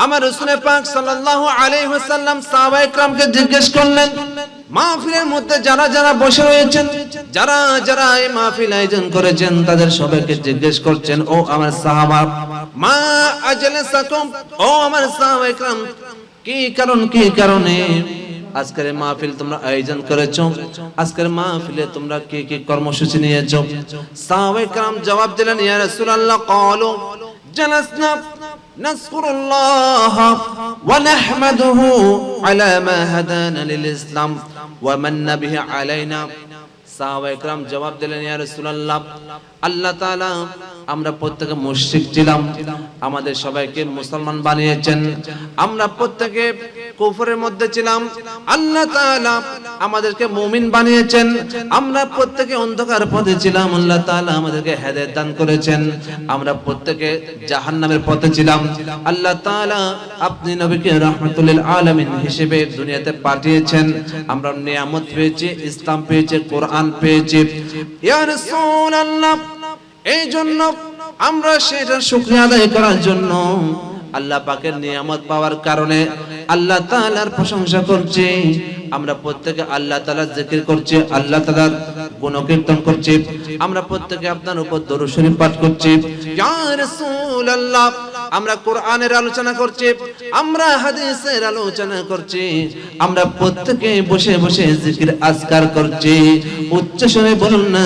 আমার রসুলের পাক সাল্লাল্লাহু আলাইহি ওয়াসাল্লাম সাহাবা ইকরামকে জিজ্ঞেস করলেন মাহফিলের মধ্যে যারা যারা বসে রয়েছেন যারা যারা এই মাহফিল আয়োজন করেছেন তাদের সবাইকে জিজ্ঞেস করছেন ও আমার সাহাবা মা আজলাসাকুম ও আমার সাহাবা ইকরাম কি কারণ কি কারণে আজকের এই মাহফিল তোমরা আয়োজন করেছো আজকের মাহফিলে তোমরা কি কি কর্মসূচি নিয়েছো সাহাবায়ে کرام জবাব দিলেন ইয়া রাসূলুল্লাহ ক্বালু জালাসনা نذكر الله ونحمده على ما هدانا للإسلام ومن به علينا সাহাবা একরাম জবাব দিলেন ইয়া রাসূলুল্লাহ আল্লাহ তাআলা আমরা প্রত্যেকে মুশরিক ছিলাম। আমাদের সবাইকে মুসলমান বানিয়েছেন। আমরা প্রত্যেকে কুফরের মধ্যে ছিলাম। আল্লাহ তাআলা আমাদেরকে মুমিন বানিয়েছেন। আমরা প্রত্যেকে অন্ধকার পথে ছিলাম। আল্লাহ তাআলা আমাদেরকে হেদায়েত দান করেছেন। আমরা প্রত্যেকে জাহান্নামের পথে ছিলাম। আল্লাহ তাআলা আপনি নবীকে রাহমাতুল আলামিন হিসেবে দুনিয়াতে পাঠিয়েছেন। আমরা নিয়ামত পেয়েছি, ইসলাম পেয়েছি, কোরআন পেয়েছি। ইয়া রাসূলুল্লাহ এই জন্য আমরা সেটা শুক্রিয়া আদায় করার জন্য আল্লাহ পাকের নিয়ামত পাওয়ার কারণে আল্লাহ তাআলার প্রশংসা করছি। আমরা প্রত্যেকে আল্লাহ তাআলার জিকির করছি, আল্লাহ তাআলার গুণকীর্তন করছি। আমরা প্রত্যেকে আপনার উপর পাঠ করছি। আমরা কোরআনের আলোচনা করছি, আমরা হাদিসের আলোচনা করছি। আমরা প্রত্যেকে বসে বসে জিকির আজকার করছি। উচ্চ স্বরে বলুন না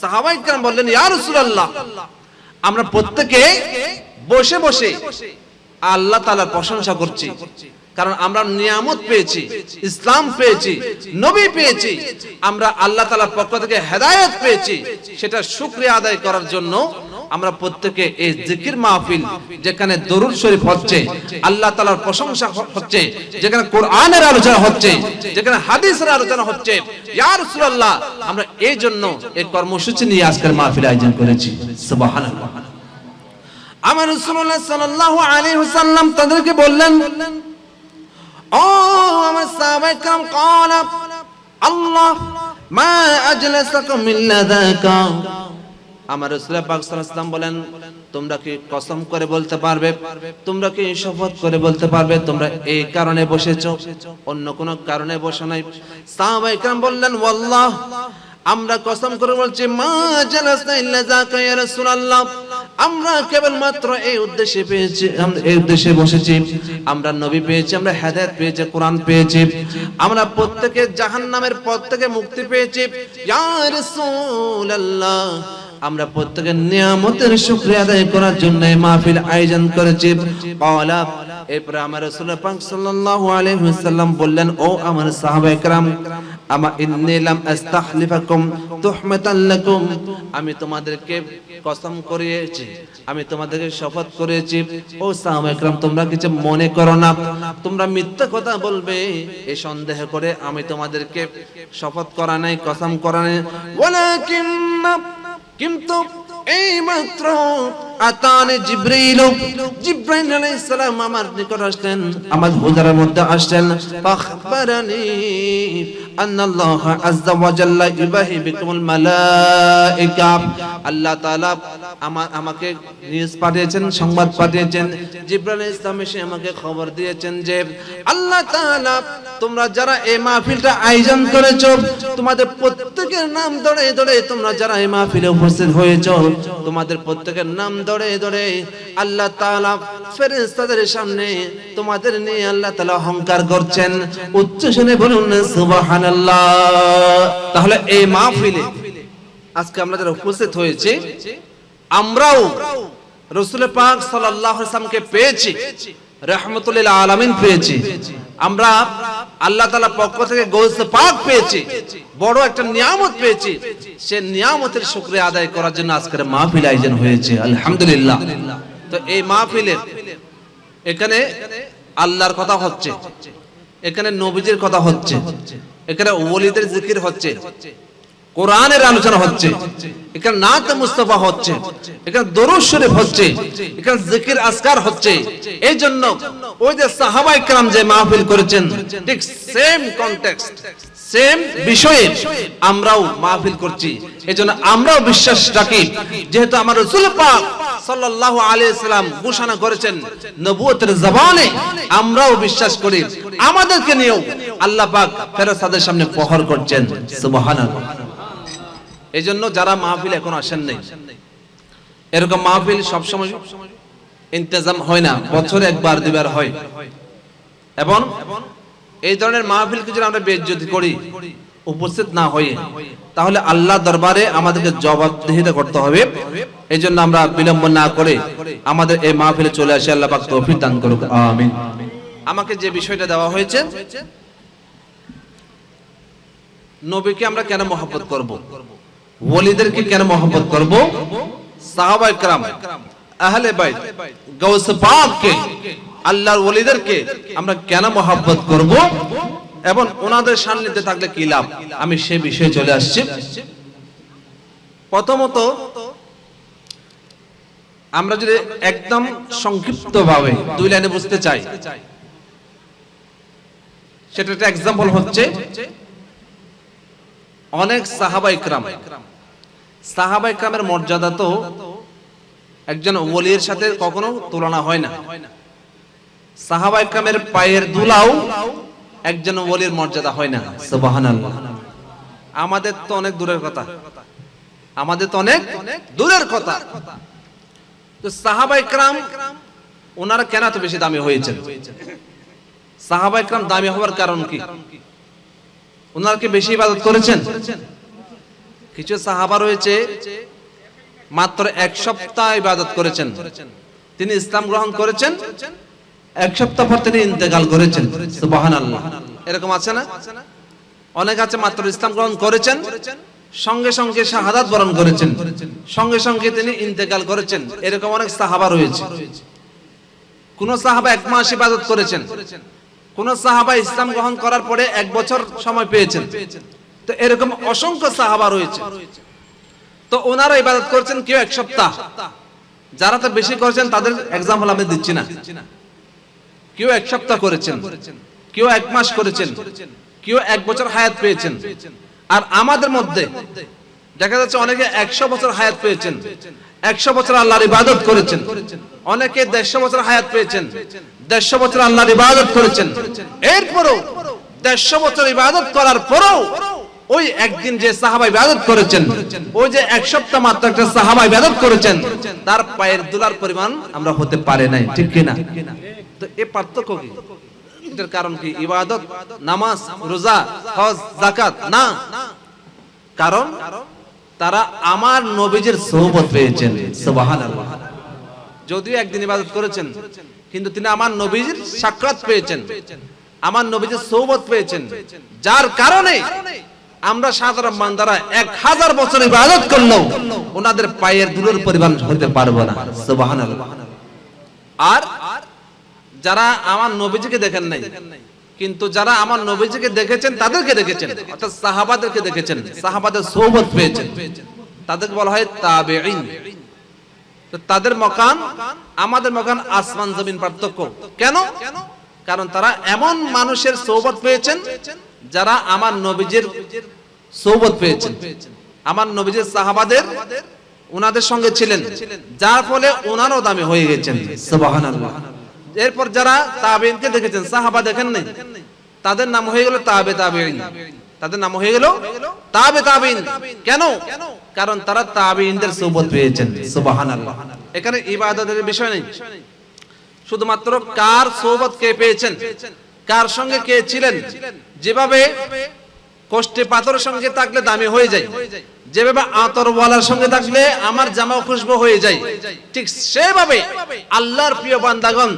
সাহাবাই বললেন, ইয়া রাসূলুল্লাহ আমরা প্রত্যেকে বসে বসে আল্লাহ তাআলার প্রশংসা করছি। কারণ আমরা নিয়ামত পেয়েছি, ইসলাম পেয়েছি, নবী পেয়েছি, আমরা আল্লাহ তাআলার পক্ষ থেকে হেদায়েত পেয়েছি, সেটা শুকরিয়া আদায় করার জন্য আমরা প্রত্যেকে এই জিকির মাহফিল যেখানে দরুদ শরীফ হচ্ছে, আল্লাহ তাআলার প্রশংসা হচ্ছে, যেখানে কোরআনের আলোচনা হচ্ছে, যেখানে হাদিসের আলোচনা হচ্ছে, ইয়া রাসূলুল্লাহ, আমরা এই জন্য এই কর্মসূচি নিয়ে আজকের মাহফিল আয়োজন করেছি। সুবহানাল্লাহ। আমার তাদেরকে বললেন, ও আমার কল আল্লাহ, মা আজলাসাকুম আমার পাক সাল্লাল্লাহু বলেন, তোমরা কি কসম করে বলতে পারবে? তোমরা কি শপথ করে বলতে পারবে? তোমরা এই কারণে বসেছো, অন্য কোনো কারণে বসে নাই? সাহাবাই বললেন, ওয়াল্লাহ, আমরা কসম করে বলছি, মা জালাসনা ইল্লা ইয়া রাসূলুল্লাহ। আমরা কেবলমাত্র এই উদ্দেশ্যে পেয়েছি, আমরা এই উদ্দেশ্যে বসেছি, আমরা নবী পেয়েছি, আমরা হেদায়েত পেয়েছি, কোরআন পেয়েছি, আমরা প্রত্যেকে জাহান্নামের পথ থেকে মুক্তি পেয়েছি। ইয়া রাসূলুল্লাহ, আমরা প্রত্যেকের নিয়ামতের শুকরিয়া আদায় করার জন্য মাহফিল আয়োজন করেছি। পাওয়ালা এরপরে আমার রাসূল পাক সাল্লাল্লাহু আলাইহি ওয়াসাল্লাম বললেন, ও আমার আমা তুহমাতাল লাকুম। আমি তোমাদেরকে কসম করিয়েছি, আমি তোমাদেরকে শপথ করেছি ও সাহাবা তোমরা কিছু মনে করো না। তোমরা মিথ্যা কথা বলবে। এই সন্দেহ করে আমি তোমাদেরকে শপথ করা নাই, কসম করা নাই। ওয়ালাকিন কিন্তু এই মাত্র আতানে জিব্রাইল। জিব্রাইল আলাইহিস সালাম আমার নিকট আসলেন আমার হুজরার মধ্যে আসলেন ফাখবারানি আয়োজন করেছ, তোমাদের প্রত্যেকের নাম ধরে ধরে তোমরা যারা এই মাহফিলে উপস্থিত হয়েছো, তোমাদের প্রত্যেকের নাম ধরে ধরে আল্লাহ তাআলা ফেরেশতাদের সামনে তোমাদের নিয়ে আল্লাহ তাআলা অহংকার করছেন। উচ্চ শুনে বলুন তাহলে এই মাহফিলে আজকে আমরা যারা উপস্থিত আমরাও রসুল পাক পেয়েছি, রহমতুল্লিল আলামিন পেয়েছি। আমরা আল্লাহ তাআলা পক্ষ থেকে গৌসে পাক পেয়েছি, বড় একটা নিয়ামত পেয়েছি। সে নিয়ামতের শুকরিয়া আদায় করার জন্য আজকের মাহফিল আয়োজন হয়েছে, আলহামদুলিল্লাহ। তো এই মাহফিলে এখানে আল্লাহর কথা হচ্ছে এখানে নবীজির কথা হচ্ছে। এখানে ওলিদের জিকির হচ্ছে। কোরআনের আলোচনা হচ্ছে এখানে নাত মুস্তফা হচ্ছে এখানে দরুদ শরীফ হচ্ছে এখানে জিকির আসকার হচ্ছে এই জন্য ওই যে সাহাবাই کرام যে মাহফিল করেছেন ঠিক সেম কনটেক্সট সেম বিষয়ে আমরাও মাহফিল করছি এজন্য আমরাও বিশ্বাস রাখি যেহেতু আমার রাসূল পাক সাল্লাল্লাহু আলাইহি সাল্লাম ঘোষণা করেছেন নবুয়তের জবানে আমরাও বিশ্বাস করি আমাদেরকে নিয়েও আল্লাহ পাক ফেরেশতাদের সামনে প্রহর করছেন সুবহানাল্লাহ এই জন্য যারা মাহফিল এখন আসেন নাই। এরকম মাহফিল সবসময় ইন্তজাম হয় না, বছরে একবার দুবার হয়। এবং এই ধরনের মাহফিলকে যদি আমরা বেজ্জতি করি, উপস্থিত না হয়ে, তাহলে আল্লাহ দরবারে আমাদেরকে জবাবদিহিতা করতে হবে। এই জন্য আমরা বিলম্ব না করে আমাদের এই মাহফিলে চলে আসে, আল্লাহ পাক তৌফিক দান করুক, আমিন। আমাকে যে বিষয়টা দেওয়া হয়েছে, নবীকে আমরা কেন মহব্বত করব? ওলিদেরকে কেন মহব্বত করব? সাহাবা একরাম আহলে বাইত, গাউস পাককে, আল্লাহর ওলিদেরকে আমরা কেন মহব্বত করব? এবং ওনাদের সান্নিধ্যে থাকলে কি লাভ? আমি সে বিষয়ে চলে আসছি। প্রথমত, আমরা যদি একদম সংক্ষিপ্ত ভাবে দুই লাইনে বুঝতে চাই সেটা একটা এক্সাম্পল হচ্ছে অনেক সাহাবা ইকরাম। সাহাবা ইকরামের মর্যাদা তো একজন ওলির সাথে কখনো তুলনা হয় না। সাহাবা ইকরামের পায়ের দুলাও একজন ওলির মর্যাদা হয় না। আমাদের তো অনেক দূরের কথা। আমাদের তো অনেক দূরের কথা। তো সাহাবা ইকরাম ওনারা কেন তো বেশি দামি হয়েছেন? সাহাবা ইকরাম দামি হওয়ার কারণ কি? ওনারা কি বেশি ইবাদত করেছেন? কিছু সাহাবা রয়েছে, মাত্র এক সপ্তাহ ইবাদত করেছেন। তিনি ইসলাম গ্রহণ করেছেন, এক সপ্তাহ পর তিনি ইন্তেকাল করেছেন। সুবহানাল্লাহ। এরকম আছে না? অনেক আছে, মাত্র ইসলাম গ্রহণ করেছেন, সঙ্গে সঙ্গে শাহাদাত বরণ করেছেন, সঙ্গে সঙ্গে তিনি ইন্তেকাল করেছেন। এরকম অনেক সাহাবা রয়েছে। কোন সাহাবা এক মাস ইবাদত করেছেন কোন সাহাবা ইসলাম গ্রহণ করার পরে এক বছর সময় পেয়েছেন। তো এরকম অসংখ্য সাহাবা রয়েছে। তো ওনারা ইবাদত করছেন কেউ এক সপ্তাহ। যারা তো বেশি করেছেন, তাদের এক্সাম্পল আমি দিচ্ছি না। কেউ এক সপ্তাহ করেছেন। কেউ এক মাস করেছেন। কেউ এক বছর হায়াত পেয়েছেন। আর আমাদের মধ্যে দেখা যাচ্ছে অনেকে একশো বছর হায়াত পেয়েছেন। একশো বছর আল্লাহর ইবাদত করেছেন। অনেকে দেড়শো বছর হায়াত পেয়েছেন। দেড়শো বছর আল্লাহর ইবাদত করেছেন। এরপরও দেড়শো বছর ইবাদত করার পরও ওই একদিন যে সাহাবা ইবাদত করেছেন, ওই যে এক সপ্তাহ মাত্র একটা সাহাবা ইবাদত করেছেন, তার পায়ের দুলার পরিমাণ আমরা হতে পারে নাই, ঠিক কিনা? তো এ পার্থক্য কি? এটার কারণ কি? ইবাদত, নামাজ, রোজা, হজ জাকাত না? কারণ তারা আমার নবীজের সোহবত পেয়েছেন যদিও একদিন ইবাদত করেছেন, কিন্তু তিনি আমার নবীজির সাক্ষাৎ পেয়েছেন, আমার নবীজির সোহবত পেয়েছেন, যার কারণে আমরা সাধারণ বান্দারা এক হাজার বছর ইবাদত করলেও ওনাদের পায়ের দূরের পরিমাণ হতে পারব না, সুবহানাল্লাহ। আর যারা আমার নবীজিকে দেখেন নাই কিন্তু যারা আমার নবীজিকে দেখেছেন, তাদেরকে দেখেছেন। অর্থাৎ সাহাবাদেরকে দেখেছেন, সাহাবাদের সৌবত পেয়েছেন। তাদেরকে বলা হয় তাবেঈন। তো তাদের মকান, আমাদের মকান আসমান জমিন পার্থক্য। কেন? কারণ তারা এমন মানুষের সৌবত পেয়েছেন, যারা আমার নবীজির সৌবত পেয়েছেন। আমার নবীজির সাহাবাদের ওনাদের সঙ্গে ছিলেন, যার ফলে ওনারও দামি হয়ে গেছেন। সুবহানাল্লাহ। এরপর যারা তাবেইনকে দেখেছেন, সাহাবা দেখেন নাই? তাদের নাম হয়ে গেল তাবে তাবেইন। তাদের নাম হয়ে গেল তাবে তাবেইন। কেন? কারণ তারা তাবেইনদের সোবত পেয়েছেন, সুবহানাল্লাহ। এখানে ইবাদতের বিষয় নেই। শুধুমাত্র কার সোবত কে পেয়েছেন? কার সঙ্গে কে ছিলেন? যেভাবে কষ্টে পাথরের সঙ্গে থাকলে দামি হয়ে যায়। যেভাবে আতরওয়ালার সঙ্গে থাকলে আমার জামা খুশবু হয়ে যায়। ঠিক সেভাবে আল্লাহর প্রিয় বান্দাগণ,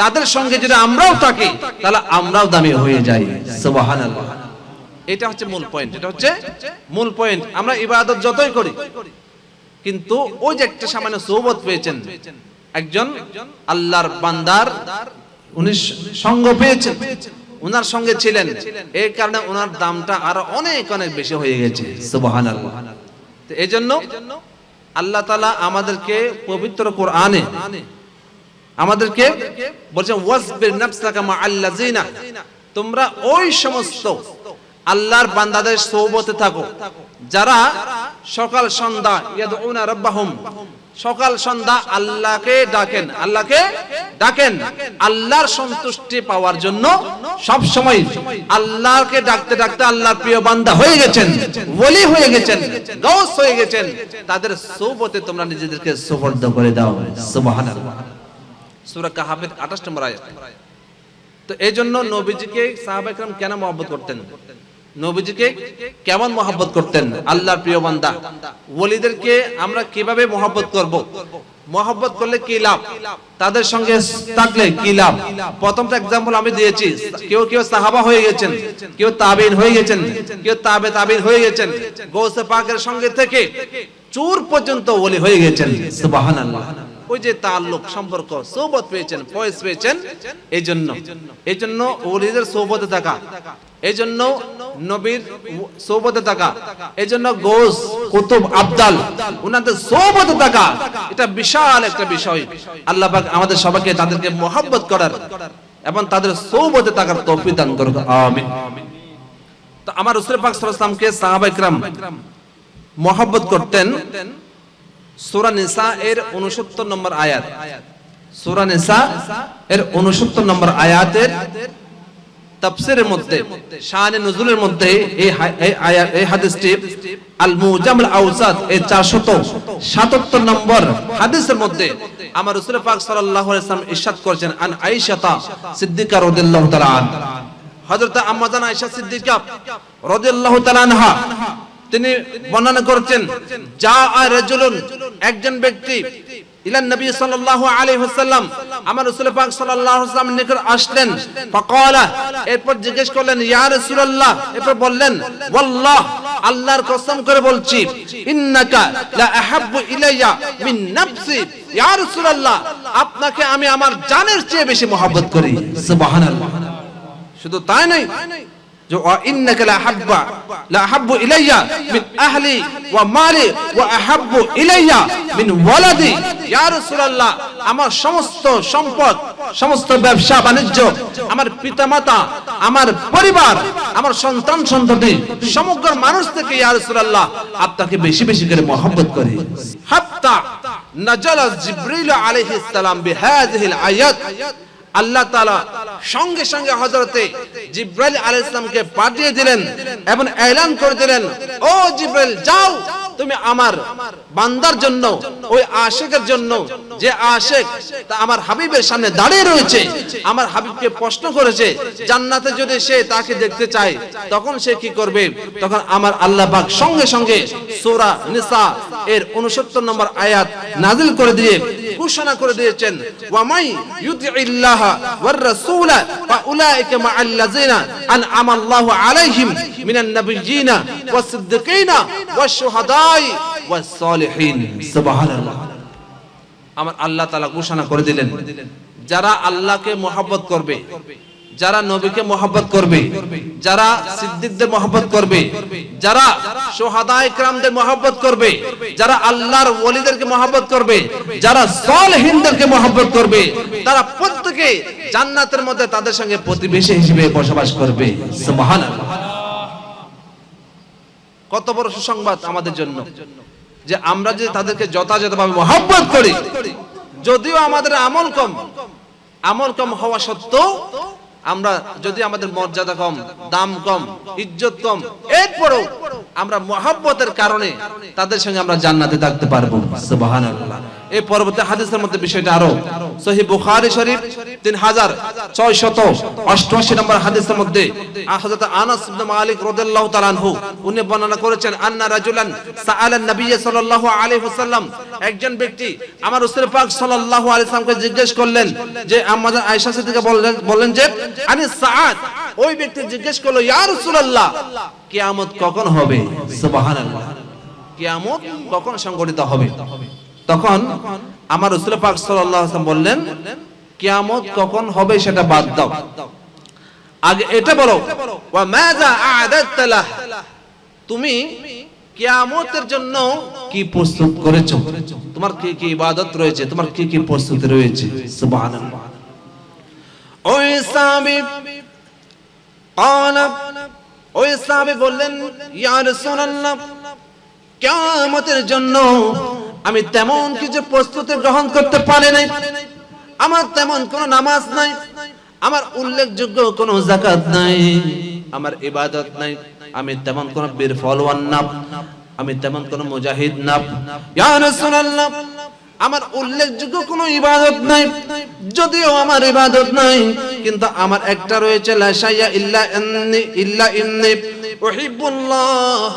তাদের সঙ্গে যদি আমরাও থাকি, তাহলে আমরাও দামি হয়ে যাই। সুবহানাল্লাহ। এটা হচ্ছে মূল পয়েন্ট এটা হচ্ছে মূল পয়েন্ট আমরা ইবাদত যতই করি, কিন্তু ওই যে একটা সামান্য সৌবত পেয়েছেন, একজন আল্লাহর বান্দার উনি সঙ্গ পেয়েছেন। ওনার সঙ্গে ছিলেন। এই কারণে ওনার দামটা আরও অনেক অনেক বেশি হয়ে গেছে। এই জন্য আল্লাহ তাআলা আমাদেরকে পবিত্র কোরআনে আমাদেরকে বলছেন তোমরা ওই সমস্ত আল্লাহর বান্দাদের সৌবতে থাকো। যারা সকাল, সন্ধ্যা সকাল সন্ধ্যা আল্লাহকে ডাকেন। আল্লাহকে ডাকেন। আল্লাহর সন্তুষ্টি পাওয়ার জন্য সব সময় আল্লাহকে ডাকতে ডাকতে আল্লাহর প্রিয় বান্দা হয়ে গেছেন, ওলি হয়ে গেছেন, গাউস হয়ে গেছেন। তাদের সৌবতে তোমরা নিজেদেরকে সুবর্দ করে দাও। সুবহানাল্লাহ। সূরা কাহাফের 28 নম্বর আয়াত। তো এই জন্য নবীজিকে সাহাবায়ে কেরাম কেন মহব্বত করতেন? নবীজিকে কেমন মহব্বত করতেন? আল্লাহর প্রিয় বান্দা। ওলিদেরকে আমরা কীভাবে মহব্বত করব? মহব্বত করলে কি লাভ? তাদের সঙ্গে থাকলে কি লাভ? প্রথমটা এক্সাম্পল আমি দিয়েছি। কেউ কেউ সাহাবা হয়ে গেছেন, কেউ তাবিন হয়ে গেছেন, কেউ তাবে তাবিন হয়ে গেছেন, গৌসে পাকের সঙ্গে থেকে চুর পর্যন্ত ওলি হয়ে গেছেন। সুবহানাল্লাহ। ওই যে তাল্লুক সম্পর্ক, সৌবত পেয়েছেন, ফয়েজ পেয়েছেন, এই জন্য। এই জন্য ওলিদের সৌবতে থাকা। এই জন্য নবীর সৌবতে থাকা এই জন্য গোস, কুতুব, আবদাল সৌবতে থাকা, এটা বিশাল একটা বিষয়। আল্লাহ আমাদের সবাইকে তাদেরকে মোহাব্বত করার এবং তাদের সৌবতে থাকার তফি দান করুক। আমিন। তো আমার রসুল পাক সাল্লাল্লাহু সাহাবা ইকরাম করতেন, সূরা নিসা এর 69 নম্বর আয়াত। সূরা নিসা এর 69 নম্বর আয়াতের তাফসীরের মধ্যে, শানে নুজুলের মধ্যে এই এই হাদিসটি আল মুজামুল আওসাদ এই 477 নম্বর হাদিসের মধ্যে আমার রাসূল পাক সাল্লাল্লাহু আলাইহি ওয়াসাল্লাম ইরশাদ করেছেন, আন আয়েশা সিদ্দিকা রাদিয়াল্লাহু তাআলা আনহা। হযরত আম্মা জান আয়েশা সিদ্দিকা রাদিয়াল্লাহু তাআলা আনহা, তিনি বর্ণনা করেছেন যা আর রাজুলুন, একজন ব্যক্তি ইলান নবী সাল্লাল্লাহু আলাইহি ওয়াসাল্লাম, আমার রাসূল পাক সাল্লাল্লাহু আলাইহি ওয়াসাল্লাম নিকট আসলেন। ফাকালা, এরপর জিজ্ঞেস করলেন, ইয়া রাসূলুল্লাহ? এরপর বললেন, ওয়াল্লাহ, আল্লাহর কসম করে বলছি, ইন্নাকা লা আহাব্বু ইলাইয়া মিন নাফসি। ইয়া রাসূলুল্লাহ, আপনাকে আমি আমার জানের চেয়ে বেশি মহব্বত করি। সুবহানাল্লাহ। শুধু তাই নয় যে ইন্নাকা লা লা ইলাইয়া মিন আহলি ওয়া মালি ওয়া আহাব্বু ইলাইয়া মিন ওয়ালাদি। ইয়া রাসূলুল্লাহ, আমার সমস্ত সম্পদ, সমস্ত ব্যবসা বাণিজ্য, আমার পিতামাতা, আমার পরিবার, আমার সন্তান সন্ততি, সমগ্র মানুষ থেকে ইয়া রাসূলুল্লাহ, আপনাকে বেশি বেশি করে মহব্বত করে। হাত্তা নাজালা আলাইহিস সালাম বিহাযিহিল আয়াত। আল্লাহ তাআলা সঙ্গে সঙ্গে হযরতে জিব্রাইল আলাইহিস সালামকে পাঠিয়ে দিলেন এবং এলান করে দিলেন, ও জিব্রাইল, যাও, তুমি আমার বান্দার জন্য, ওই আশিকের জন্য, যে আশিক তা আমার হাবিবের সামনে দাঁড়িয়ে রয়েছে, আমার হাবিবকে প্রশ্ন করেছে, জান্নাতে যদি সে তাকে দেখতে চায়, তখন সে কি করবে? তখন আমার আল্লাহ পাক সঙ্গে সঙ্গে সূরা নিসা এর 69 নম্বর আয়াত নাজিল করে দিয়ে ঘোষণা করে দিয়েছেন, ওয়ামাই ইউতিইল্লাহ ওয়ার রাসূলা ফাউলাইকা মাআল্লাযিনা আনআমা আল্লাহু আলাইহিম মিনান নাবিয়্যিনা ওয়াস সিদ্দিকিনা ওয়াস শুহাদাই ওয়াস সালিহিন সুবহানাল্লাহ। আমার আল্লাহ তাআলা ঘোষণা করে দিলেন, যারা আল্লাহকে মহব্বত করবে যারা নবীকে মহব্বত করবে, যারা সিদ্দিকদের মহব্বত করবে, যারা সোহাদা ইকরামদের মহব্বত করবে, যারা আল্লাহর ওলিদেরকে মহব্বত করবে, যারা সলহিনদেরকে মহব্বত করবে, তারা প্রত্যেকে জান্নাতের মধ্যে তাদের সঙ্গে প্রতিবেশী হিসেবে বসবাস করবে। কত বড় সুসংবাদ আমাদের জন্য যে আমরা যদি তাদেরকে যথাযথভাবে মহব্বত করি, যদিও আমাদের আমল কম আমল কম হওয়া সত্ত্বেও আমরা যদি আমাদের মর্যাদা কম, দাম কম, ইজ্জত কম, এরপরও আমরা মহাব্বতের কারণে তাদের সঙ্গে আমরা জান্নাতে থাকতে পারব। সুবহানাল্লাহ। এই পরবর্তী হাদিসের মধ্যে বিষয়টা আরও। সহিহ বুখারী শরীফ 3688 নম্বর হাদিসের মধ্যে হযরত আনাস ইবনে মালিক রাদিয়াল্লাহু তাআলা আনহু, উনি বর্ণনা করেছেন, আন্না রাজুলান সাআলা নবী সাল্লাল্লাহু আলাইহি ওয়াসাল্লাম, একজন ব্যক্তি আমার রাসূল পাক সাল্লাল্লাহু আলাইহি ওয়াসাল্লামকে জিজ্ঞেস করলেন যে আমাদের আয়েশা সিদ্দিকা বললেন বললেন যে, আনি সাআদ, ওই ব্যক্তি জিজ্ঞেস করল, ইয়া রাসূলুল্লাহ, কিয়ামত কখন হবে? সুবহানাল্লাহ। কিয়ামত কখন সংঘটিত হবে? তখন আমার রাসূল পাক সাল্লাল্লাহু আলাইহি ওয়াসাল্লাম বললেন কিয়ামত কখন হবে সেটা বাদ দাও আগে এটা বলো ওয়া মাযা আ'দাদতা লাহ তুমি কিয়ামতের জন্য কি প্রস্তুত করেছো তোমার কি কি ইবাদত রয়েছে তোমার কি কি প্রস্তুতি রয়েছে সুবহানাল্লাহ ওই সাহাবী قال ওই সাহাবী বললেন ইয়া রাসূলুল্লাহ কিয়ামতের জন্য আমি তেমন কিছু প্রস্তুতি গ্রহণ করতে পারি নাই। আমার তেমন কোনো নামাজ নাই। আমার উল্লেখযোগ্য কোনো জাকাত নাই। আমার ইবাদত নাই। আমি তেমন কোনো বীর ফলওয়ান না। আমি তেমন কোনো মুজাহিদ না। আমার উল্লেখযোগ্য কোনো ইবাদত নাই। যদিও আমার ইবাদত নাই, কিন্তু আমার একটা রয়েছে, লা শাইয়া ইল্লা ইন্নি ইল্লা ইন্নি, উহিব্বুল্লাহ।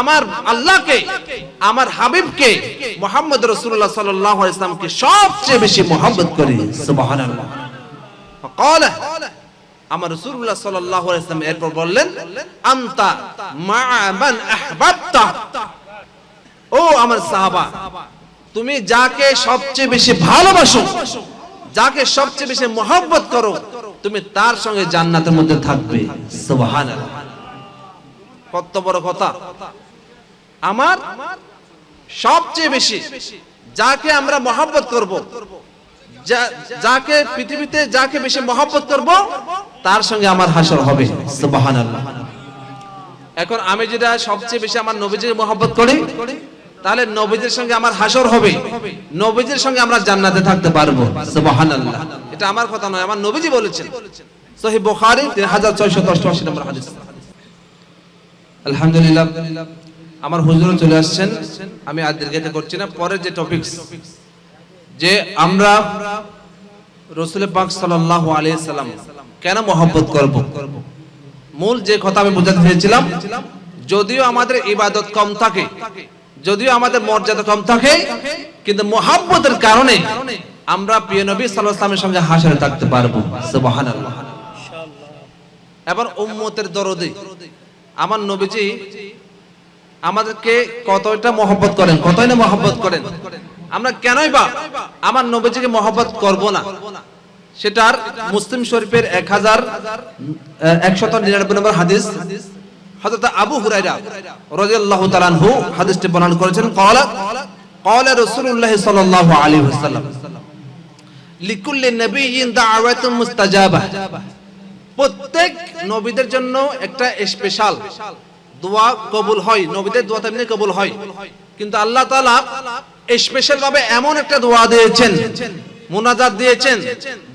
আমার আল্লাহকে, আমার হাবিবকে, মোহাম্মদ রসুল্লাহ সাল্লাহ সবচেয়ে বেশি মোহাম্মদ করি আমার এরপর বললেন মান ও আমার সাহাবা, তুমি যাকে সবচেয়ে বেশি ভালোবাসো, যাকে সবচেয়ে বেশি মোহাম্মত করো, তুমি তার সঙ্গে জান্নাতের মধ্যে থাকবে সুবাহান কত বড় কথা? আমার সবচেয়ে বেশি যাকে আমরা মহাব্বত করব যাকে পৃথিবীতে যাকে বেশি মহাব্বত করব, তার সঙ্গে আমার হাসর হবে। সুবহানাল্লাহ। এখন আমি যেটা সবচেয়ে বেশি আমার নবীজিকে মহব্বত করি, তাহলে নবীজির সঙ্গে আমার হাসর হবে। নবীজির সঙ্গে আমরা জান্নাতে থাকতে পারব। সুবহানাল্লাহ। এটা আমার কথা নয়, আমার নবীজি বলেছেন। সহিহ বুখারী 3688 নম্বর হাদিস। আলহামদুলিল্লাহ, আমার হুজুর চলে আসছেন, আমি আর দীর্ঘায়িত করছি না। পরের যে টপিকস যে আমরা রসুল পাক সাল্লাল্লাহু আলাইহি সাল্লাম কেন মহব্বত করব? মূল যে কথা আমি বোঝাতে চেয়েছিলাম, যদিও আমাদের ইবাদত কম থাকে, যদিও আমাদের মর্যাদা কম থাকে, কিন্তু মহাব্বতের কারণে আমরা প্রিয় নবী সাল্লামের সঙ্গে হাসরে থাকতে পারব। সুবহানাল্লাহ। এবার উম্মতের দরদি আমার নবীজি আমাদেরকে কতটা মহব্বত করেন কতই না মহব্বত করেন? আমরা কেনই বা আমার নবীজিকে মহব্বত করব না? সেটার মুসলিম শরীফের এক হাজার একশত নিরানব্বই নম্বর হাদিস হযরত আবু হুরায়রা রাদিয়াল্লাহু তাআলা আনহু হাদিসটি বর্ণনা করেছেন ক্বালা ক্বালা রাসূলুল্লাহ সাল্লাল্লাহু আলাইহি ওয়াসাল্লাম, লিকুল্লি নাবিয়্যিন দাওয়াতুন মুস্তাজাবা। প্রত্যেক নবীদের জন্য একটা স্পেশাল দোয়া কবুল হয়। নবীদের দোয়া তেমনি কবুল হয়। কিন্তু আল্লাহ তাআলা স্পেশাল ভাবে এমন একটা দোয়া দিয়েছেন, মুনাজাত দিয়েছেন,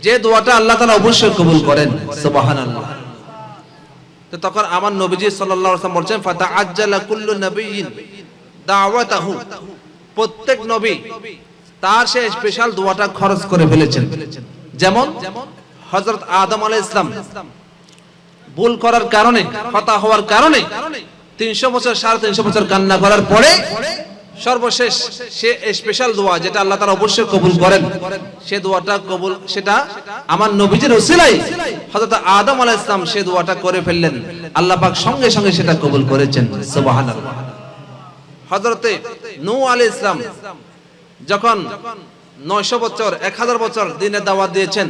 যে দোয়াটা আল্লাহ তাআলা অবশ্যই কবুল করেন। সুবহানাল্লাহ। তো তখন আমার নবীজি সাল্লাল্লাহু আলাইহি বলছেন, ফাতাআজ্জালা কুল্লু নাবিয়্যিন দাওয়াতাহু। প্রত্যেক নবী তার স্পেশাল দোয়াটা খরচ করে ফেলেছেন। যেমন হযরত আদম আলাইহিস ইসলাম ভুল করার কারণে কথা হওয়ার কারণে তিনশো বছর, সাড়ে তিনশো বছর কান্না করার পরে সর্বশেষ সে স্পেশাল দোয়া যেটা আল্লাহ তারা অবশ্যই কবুল করেন, সে দোয়াটা কবুল, সেটা আমার নবীজির ওসিলাই হযরত আদম আলাইহিস সালাম সে দোয়াটা করে ফেললেন। আল্লাহ পাক সঙ্গে সঙ্গে সেটা কবুল করেছেন, সুবহানাল্লাহ। হযরতে নূহ আলাইহিস সালাম যখন নয়শো বছর, এক হাজার বছর দিনের দাওয়াত দিয়েছেন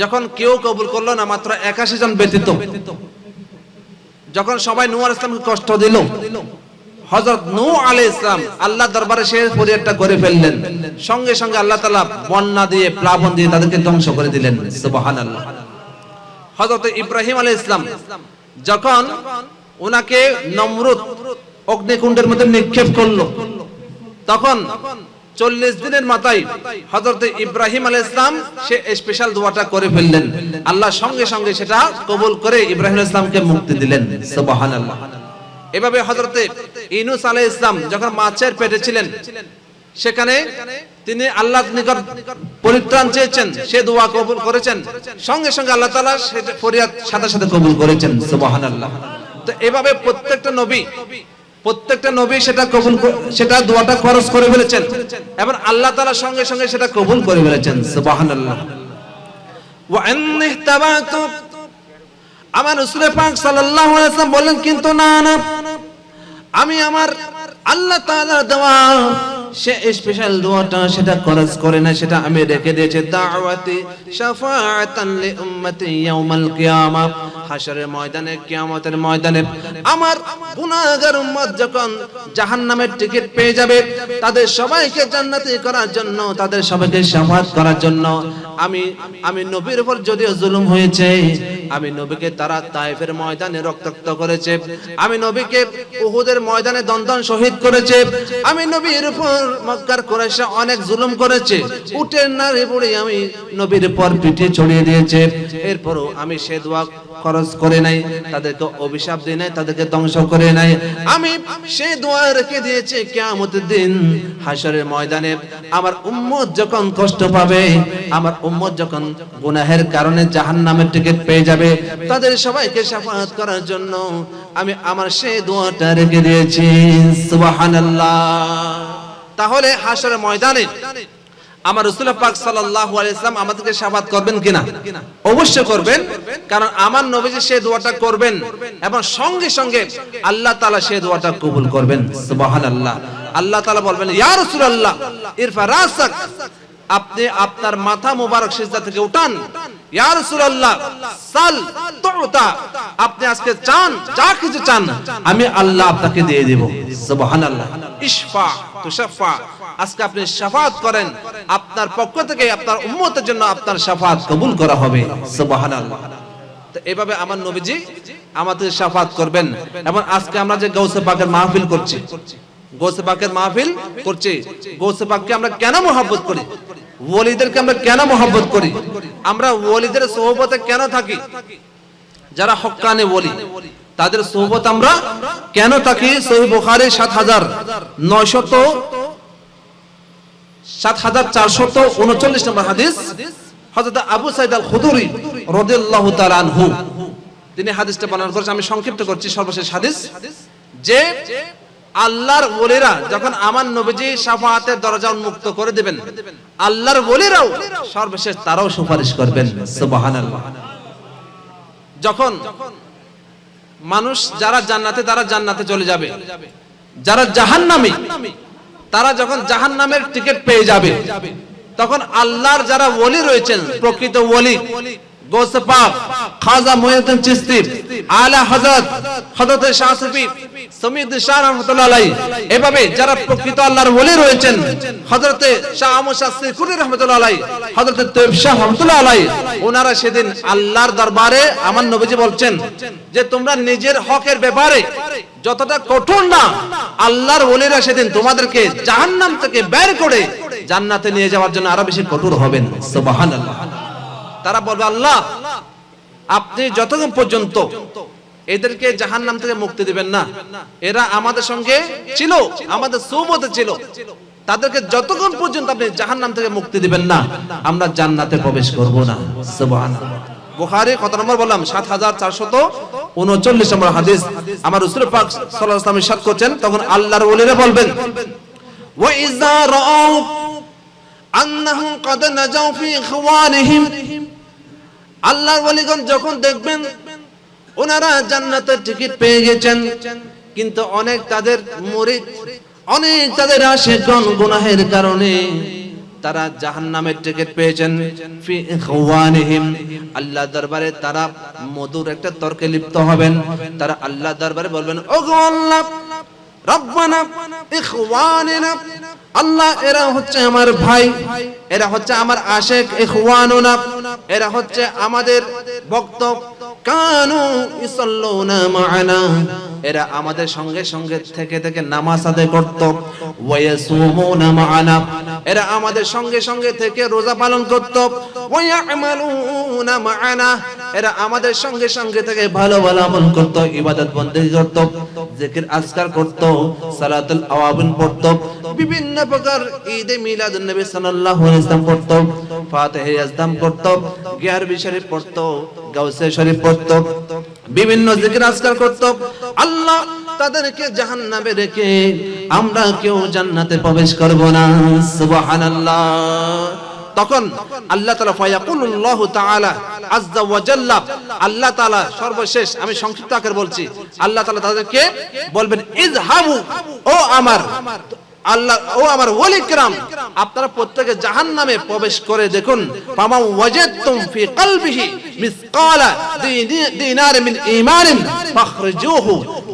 যখন কেউ কবুল করল না, মাত্র একাশি জন ব্যতীত। যখন সবাই নুয়ার ইসলামকে কষ্ট দিল হজরত নূ আলী ইসলাম আল্লাহ দরবারে সে পরিয়ারটা করে ফেললেন। সঙ্গে সঙ্গে আল্লাহ তালা বন্যা দিয়ে, প্লাবন দিয়ে তাদেরকে ধ্বংস করে দিলেন। হজরত ইব্রাহিম আলী ইসলাম যখন ওনাকে নমরুদ অগ্নিকুণ্ডের মধ্যে নিক্ষেপ করল, তখন চল্লিশ দিনের মাথায় হজরত ইব্রাহিম আল ইসলাম সে স্পেশাল দোয়াটা করে ফেললেন। আল্লাহ সঙ্গে সঙ্গে সেটা কবুল করে ইব্রাহিম ইসলামকে মুক্তি দিলেন। সুবহানাল্লাহ। এভাবে হজরতে ইনুস আলাই ইসলাম যখন মাছের পেটে ছিলেন, সেখানে তিনি আল্লাহ নিকট পরিত্রাণ চেয়েছেন, সে দোয়া কবুল করেছেন। সঙ্গে সঙ্গে আল্লাহ তাআলা সেটা ফরিয়াদ সাথে সাথে কবুল করেছেন। সুবহানাল্লাহ। তো এভাবে প্রত্যেকটা নবী প্রত্যেকটা নবী সেটা কবুল সেটা দোয়াটা খরচ করে ফেলেছেন। এবং আল্লাহ তাআলার সঙ্গে সঙ্গে সেটা কবুল করে ফেলেছেন। সুবহানাল্লাহ। ওয়া আমার রাসূল পাক সাল্লাল্লাহু বললেন, কিন্তু না না। আমি আমার আল্লাহ তাআলার দেওয়া সে স্পেশাল দোয়াটা সেটা খরচ করে না, সেটা আমি রেখে দিয়েছি। দাওয়াতি শাফাআতান লি উম্মতি ইয়াউমাল কিয়ামা। হাশরের ময়দানে, কিয়ামতের ময়দানে আমার গুনাহগার উম্মত যখন জাহান্নামের টিকিট পেয়ে যাবে, তাদের সবাইকে জান্নাতি করার জন্য, তাদের সবাইকে করার জন্য, আমি আমি নবীর উপর যদিও জুলুম হয়েছে, আমি নবীকে তারা তাইফের ময়দানে রক্তাক্ত করেছে, আমি নবীকে উহুদের ময়দানে দন্দন শহীদ করেছে, আমি নবীর উপর মক্কার কুরাইশা অনেক জুলুম করেছে। উটের নারী বুড়ি আমি নবীর উপর পিঠে ছড়িয়ে দিয়েছে। এরপরও আমি সে দোয়া খরচ করে নাই, তাদেরকে অভিশাপ নাই, তাদেরকে ধ্বংস করে নাই। আমি দোয়া রেখে দিন হাসরের ময়দানে আমার উম্মত যখন কষ্ট পাবে, আমার উম্মত যখন গুনাহের কারণে জাহান্নামের টিকিট পেয়ে যাবে, তাদের সবাইকে শাফাত করার জন্য আমি আমার সেই দোয়াটা রেখে দিয়েছি। তাহলে হাসার ময়দানে আমার রসুল পাক সাল্লাহ আলাইসলাম আমাদেরকে সাবাদ করবেন কিনা? অবশ্যই করবেন, কারণ আমার নবীজি সে দোয়াটা করবেন এবং সঙ্গে সঙ্গে আল্লাহ তালা সে দোয়াটা কবুল করবেন। সুবহানাল্লাহ। আল্লাহ তালা বলবেন, ইয়া রাসূলুল্লাহ, ইরফা রাসাক আপনি আপনার মাথা মোবারক সিজদা থেকে উঠান। ইয়া রাসূলুল্লাহ, সাল তুতা, আপনি আজকে চান, যা কিছু চান, আমি আল্লাহ আপনাকে দিয়ে দেব। সুবহানাল্লাহ। ইশফা আজকে আপনি শাফাত করেন। আপনার পক্ষ থেকে, আপনার উম্মতের জন্য আপনার শাফাত কবুল করা হবে। সুবহানাল্লাহ। তো এভাবে আমার নবীজি আমাদের শাফাত করবেন। এবং আজকে আমরা যে গৌসে পাকের মাহফিল করছি গৌসে মাহফিল করছি। আমরা কেন করি? আমরা কেন করি? আমরা কেন থাকি? যারা হক্কানে ওলি, তাদের আমরা কেন থাকি? সহি সাত হাজার নয়শত সাত হাজার চারশত উনচল্লিশ নম্বর হাদিস। হযরত আবু সাইদ আল খুদুরি রাদিয়াল্লাহু তাআলা আনহু। তিনি হাদিসটা বর্ণনা করেছেন। আমি সংক্ষিপ্ত করছি সর্বশেষ হাদিস। যে আল্লাহর ওলিরা যখন আমার নবীজি শাফাআতের দরজা উন্মুক্ত করে দিবেন, আল্লাহর ওলিরাও সর্বশেষ তারাও সুপারিশ করবেন। সুবহানাল্লাহ। যখন মানুষ যারা জান্নাতে, তারা জান্নাতে চলে যাবে। যারা জাহান্নামী, তারা যখন জাহান্নামের টিকিট পেয়ে যাবে, তখন আল্লাহর যারা ওলি রয়েছেন, প্রকৃত ওলি গোসে পাক খাজা মুহিউদ্দিন চিশতি আলা হযরত হযরত শাহ সুফি সমিদ শাহ রাহমাতুল্লাহ আলাইহি। এভাবে যারা প্রকৃত আল্লাহর ওলি রয়েছেন, হযরত শাহ আমু শাহ সিকুরি রাহমাতুল্লাহ আলাইহি, হযরত তৈব শাহ রাহমাতুল্লাহ আলাইহি, ওনারা সেদিন আল্লাহর দরবারে আমার নবীজি বলছেন যে, তোমরা নিজের হকের ব্যাপারে যতটা কঠোর না, আল্লাহর ওলিরা সেদিন তোমাদেরকে জাহান্নাম থেকে বের করে জান্নাতে নিয়ে যাওয়ার জন্য আরও বেশি কঠোর হবেন। সুবহানাল্লাহ। তারা বলবে, আল্লাহ, আপনি যতক্ষণ পর্যন্ত এদেরকে জাহান নাম থেকে মুক্তি দিবেন না, এরা আমাদের সঙ্গে ছিল, আমাদের সৌমতে ছিল, তাদেরকে যতক্ষণ পর্যন্ত আপনি জাহান নাম থেকে মুক্তি দিবেন না, আমরা জান্নাতে প্রবেশ করব না। বুখারী কত নম্বর বললাম? সাত হাজার চারশত উনচল্লিশ নম্বর হাদিস। আমার পাক করছেন, তখন আল্লাহর ওলিরা বলবেন, ওয়া রাউ আন্নাহুম কদ নাজাউ ফি ইখওয়ানিহিম আল্লাহর ওলিগণ যখন দেখবেন, ওনারা জান্নাতের টিকিট পেয়ে গেছেন। কিন্তু অনেক তাদের মুরিদ, অনেক তাদের আশেকগণ গুনাহের কারণে তারা জাহান্নামের টিকিট পেয়েছেন। আল্লাহ দরবারে তারা মধুর একটা তর্কে লিপ্ত হবেন। তারা আল্লাহ দরবারে বলবেন, ওগো আল্লাহ, রব্বানা, ইখওয়ানিনা, আল্লাহ এরা হচ্ছে আমার ভাই। এরা হচ্ছে আমার আশেক এরা হচ্ছে আমাদের ভক্ত এরা আমাদের সঙ্গে সঙ্গে থেকে থেকে নামাজ আদায় করত। এরা আমাদের সঙ্গে সঙ্গে থেকে রোজা পালন করত। এরা আমাদের সঙ্গে সঙ্গে থেকে ভালো ভালো আমল করত, ইবাদত বন্দেগী করত, জিকির আজকার করত, সালাতুল আওয়াবিন পড়ত, বিভিন্ন প্রকার ঈদে মিলাদুন নবী সাল্লাল্লাহু আলাইহি ওয়াসাল্লাম পড়ত, ফাতিহা ইয়াজদাম পড়ত গিয়ারবি শরীফ পড়ত গাউসে শরীফ পড়ত, বিভিন্ন জিকির আজকার করত। আল্লাহ তাদেরকে জাহান্নামে রেখে আমরা কেউ জান্নাতে প্রবেশ করব না, সুবহানাল্লাহ। তখন আল্লাহ তাআলা ফায়াকুলুল্লাহু তাআলা আযজা ওয়া জাল্লা, আল্লাহ তাআলা সর্বশেষ, আমি সংক্ষিপ্ত আকারে বলছি, আল্লাহ তাআলা তাদেরকে বলবেন, ইযহাবু, ও আমার। আল্লাহ, ও আমার ওলি কিরাম, আপনারা প্রত্যেকে জাহান্নামে প্রবেশ করে দেখুন। ফামা ওয়াজাদতুম ফি কলবিহি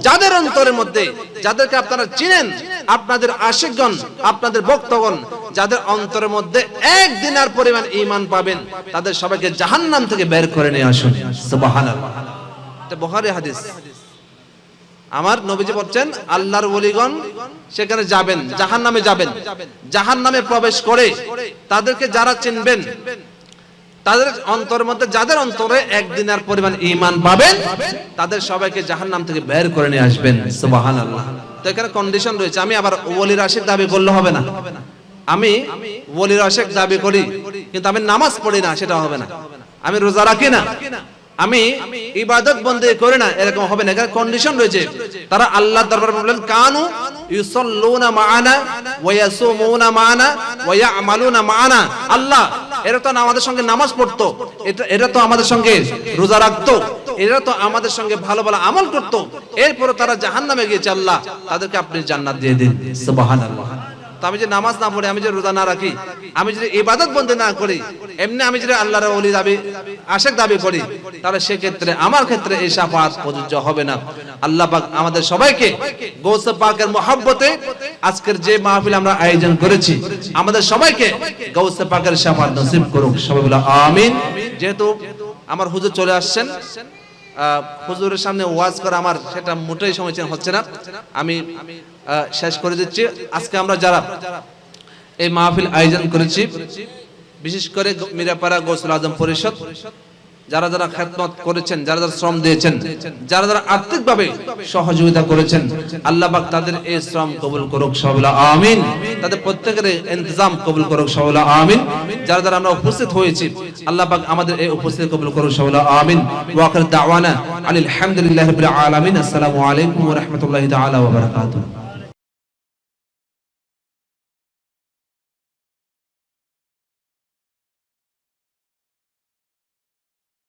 যাদের অন্তরের মধ্যে, যাদেরকে আপনারা চিনেন, আপনাদের আশিকগণ, আপনাদের ভক্তগণ যাদের অন্তরের মধ্যে এক দিনার পরিমাণ ঈমান পাবেন, তাদের সবাইকে জাহান্নাম থেকে বের করে নিয়ে আসুন। সুবহানাল্লাহ। হাদিস। আমার নবীজি বলছেন, আল্লাহর ওলিগণ সেখানে যাবেন জাহান নামে যাবেন। জাহান নামে প্রবেশ করে তাদেরকে যারা চিনবেন, তাদের অন্তর মধ্যে, যাদের অন্তরে একদিনের পরিমাণ ঈমান পাবেন, তাদের সবাইকে জাহান্নাম থেকে বের করে নিয়ে আসবেন। সুবহানাল্লাহ। তো এখানে কন্ডিশন রয়েছে। আমি আবার ওলির আশিক দাবি করলে হবে না। আমি ওলির আশিক দাবি করি, কিন্তু আমি নামাজ পড়ি না, সেটা হবে না। আমি রোজা রাখি না। আমি ইবাদত বন্দী করি না, এরকম হবে না। কন্ডিশন রয়েছে। তারা আল্লাহ বললেন, কানু ইউসাল্লুনা মাআনা ওয়া ইয়াসুমুনা মাআনা ওয়া ইয়ামালুনা মাআনা। আল্লাহ, এরা তো আমাদের সঙ্গে নামাজ পড়তো। এটা এটা তো আমাদের সঙ্গে রোজা রাখতো। এরা তো আমাদের সঙ্গে ভালো ভালো আমল করতো। এরপরে তারা জাহান্নামে গিয়েছে, আল্লাহ, তাদেরকে আপনি জান্নাত দিয়ে দিন। সুবহানাল্লাহ। তো আমি যে নামাজ না পড়ি, আমি যে রোজা না রাখি, আমি যদি ইবাদত বন্দী না করি, এমনি আমি যদি আল্লাহর ওলি দাবি, আশেক দাবি করি, তাহলে সেক্ষেত্রে আমার ক্ষেত্রে এই সাফাত প্রযোজ্য হবে না। আল্লাহ পাক আমাদের সবাইকে গৌসে পাকের মহব্বতে আজকের যে মাহফিল আমরা আয়োজন করেছি, আমাদের সবাইকে গৌসে পাকের সাফাত নসিব করুক। সবাই বলে, আমিন। যেহেতু আমার হুজুর চলে আসছেন হুজুরের সামনে ওয়াজ করা আমার সেটা মোটেই সময় হচ্ছে না। আমি শেষ করে দিচ্ছি। আজকে আমরা যারা এই মাহফিল আয়োজন করেছি, বিশেষ করে মিরাপাড়া গৌসুল আজম পরিষদ, যারা যারা খেদমত করেছেন, যারা যারা শ্রম দিয়েছেন, যারা যারা আর্থিকভাবে সহযোগিতা করেছেন, আল্লাহ তাদের এই শ্রম কবুল করুক সবলা, আমিন। তাদের প্রত্যেকের ইন্তজাম কবুল করুক সবলা, আমিন। যারা যারা আমরা উপস্থিত হয়েছি, আল্লাহ আমাদের এই উপস্থিত কবুল করুক সবলা, আমিন। ওয়া আখির দাওয়ানা আলহামদুলিল্লাহি রাব্বিল আলামিন। আসসালামু আলাইকুম ওয়া রাহমাতুল্লাহি তাআলা